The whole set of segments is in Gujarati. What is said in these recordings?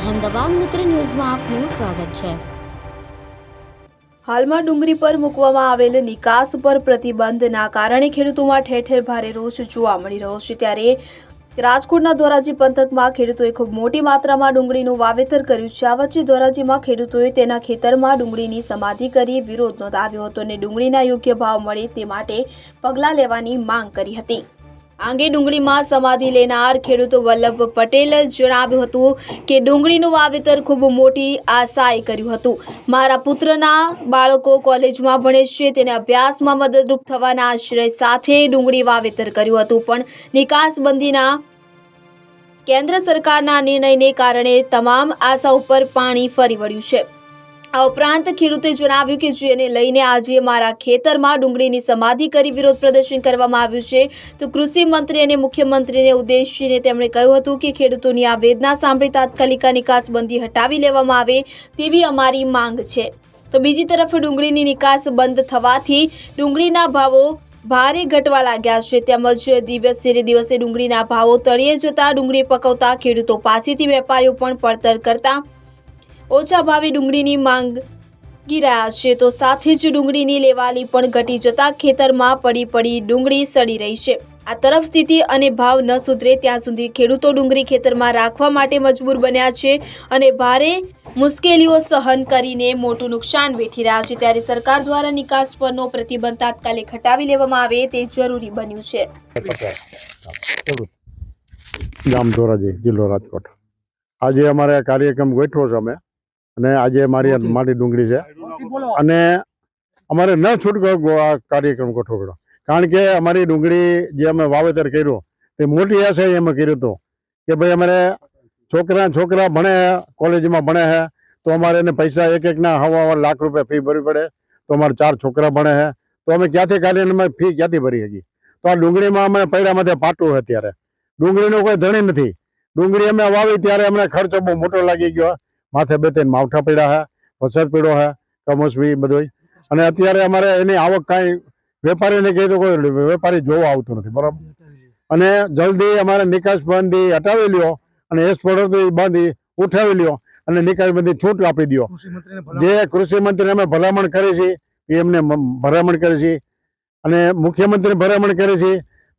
અહેમદાબાદ મિત્ર ન્યૂઝમાં આપનું સ્વાગત છે. હાલમાં ડુંગળી પર મૂકવામાં આવેલ નિકાસ પર પ્રતિબંધના કારણે ખેડૂતોમાં ઠેર ઠેર ભારે રોષ જોવા મળી રહ્યો છે. ત્યારે રાજકોટના ધોરાજી પંથકમાં ખેડૂતોએ ખૂબ મોટી માત્રામાં ડુંગળીનું વાવેતર કર્યું છે. આ વચ્ચે ધોરાજીમાં ખેડૂતોએ તેના ખેતરમાં ડુંગળીની સમાધિ કરી વિરોધ નોંધાવ્યો હતો અને ડુંગળીના યોગ્ય ભાવ મળે તે માટે પગલાં લેવાની માંગ કરી હતી. આ અંગે ડુંગળીમાં સમાધિ લેનાર ખેડૂત વલ્લભ પટેલે જણાવ્યું હતું કે ડુંગળીનું વાવેતર ખૂબ મોટી આશાએ કર્યું હતું. મારા પુત્રના બાળકો કોલેજમાં ભણે છે, તેને અભ્યાસમાં મદદરૂપ થવાના આશ્રય સાથે ડુંગળી વાવેતર કર્યું હતું, પણ નિકાસબંધીના કેન્દ્ર સરકારના નિર્ણયને કારણે તમામ આશા ઉપર પાણી ફરી વળ્યું છે. આ ઉપરાંત ખેડૂતે જણાવ્યું કે જેને લઈને આજે મારા ખેતરમાં ડુંગળીની સમાધિ કરી વિરોધ પ્રદર્શન કરવામાં આવ્યું છે, તો કૃષિ મંત્રી અને મુખ્યમંત્રીને ઉદ્દેશીને તેમણે કહ્યું હતું કે ખેડૂતોની આ વેદના સાંભળી તાત્કાલિક આ નિકાસબંધી હટાવી લેવામાં આવે તેવી અમારી માંગ છે. તો બીજી તરફ ડુંગળીની નિકાસ બંધ થવાથી ડુંગળીના ભાવો ભારે ઘટવા લાગ્યા છે, તેમજ દિવસે દિવસે ડુંગળીના ભાવો તળિયે જતા ડુંગળી પકવતા ખેડૂતો પાસેથી વેપારીઓ પણ પડતર કરતા ઓછા ભાવે ડુંગળીની માંગી રહ્યા છે, તો સાથે જ ડુંગળીની લેવાલી પણ ઘટી જતા ખેતરમાં પડી પડી ડુંગળી સડી રહી છે. આ તરફ સ્થિતિ અને ભાવ ન સુધરે ત્યાં સુધી ખેડૂતો ડુંગળી ખેતરમાં રાખવા માટે મજબૂર બન્યા છે અને ભારે મુશ્કેલીઓ સહન કરીને મોટું નુકસાન વેઠી રહ્યા છે. ત્યારે સરકાર દ્વારા નિકાસ પરનો પ્રતિબંધ તાત્કાલિક હટાવી લેવામાં આવે તે જરૂરી બન્યું છે. ગામ ધોરાજી, જિલ્લો રાજકોટ. આજે અમારે કાર્યક્રમ ગોઠવો છે અમે. અને આજે મારી માટી. મારી ડુંગળી છે. અને અમારે ન છૂટકો આ કાર્યક્રમ ગોઠવો કારણ કે અમારી ડુંગળી જે અમે વાવેતર કર્યું તે મોટી આશે એમાં કર્યું હતું. કે ભાઈ અમારે છોકરા છોકરા ભણે કોલેજમાં ભણે છે તો અમારે એને પૈસા એક એકના હવા હવા લાખ રૂપિયા ફી ભરવી પડે. તો અમારે ચાર છોકરા ભણે છે તો અમે ક્યાંથી કાઢીને અમે ફી ક્યાંથી ભરી હતી તો આ ડુંગળીમાં અમે પૈડામાંથી માથે પાટું અત્યારે ડુંગળીનો કોઈ ધણી નથી. ડુંગળી અમે વાવી ત્યારે અમને ખર્ચો બહુ મોટો લાગી ગયો. માથે બે ત્રણ માવઠા પડ્યા હે વરસાદ પડ્યો છે કમોસમી બધું અને અત્યારે અમારે એની આવક કાંઈ વેપારીને કહી તો કોઈ વેપારી જોવા આવતું નથી બરાબર? અને જલ્દી અમારે નિકાસ બંધી હટાવી લ્યો અને એક્સપોર્ટર બંધી ઉઠાવી લ્યો અને નિકાસ બંધી છૂટ આપી દો જે કૃષિમંત્રીને અમે ભલામણ કરી છે એ એમને ભલામણ કરી છે. અને મુખ્યમંત્રીને ભલામણ કરી છે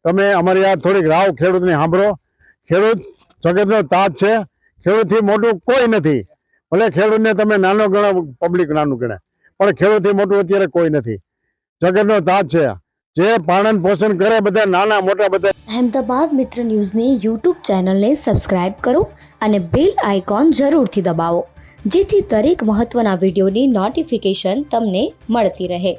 તમે અમારી આ થોડીક રાવ ખેડૂતને સાંભળો. ખેડૂત જગતનો તાજ છે ખેડૂતથી મોટું કોઈ નથી. ભલે ખેડૂતને તમે નાનો ગણો પબ્લિક નાનું ગણે, પણ ખેડૂતથી મોટું અત્યારે કોઈ નથી. જગતનો તાજ છે. જે પાણન પોષણ કરે બધા નાના, મોટા બધા. અહેમદાબાદ મિત્ર ન્યૂઝની યુટ્યુબ ચેનલને સબસ્ક્રાઇબ કરો અને બેલ આઇકોન જરૂરથી દબાવો, જેથી દરેક મહત્ત્વના વિડીયોની નોટિફિકેશન તમને મળતી રહે.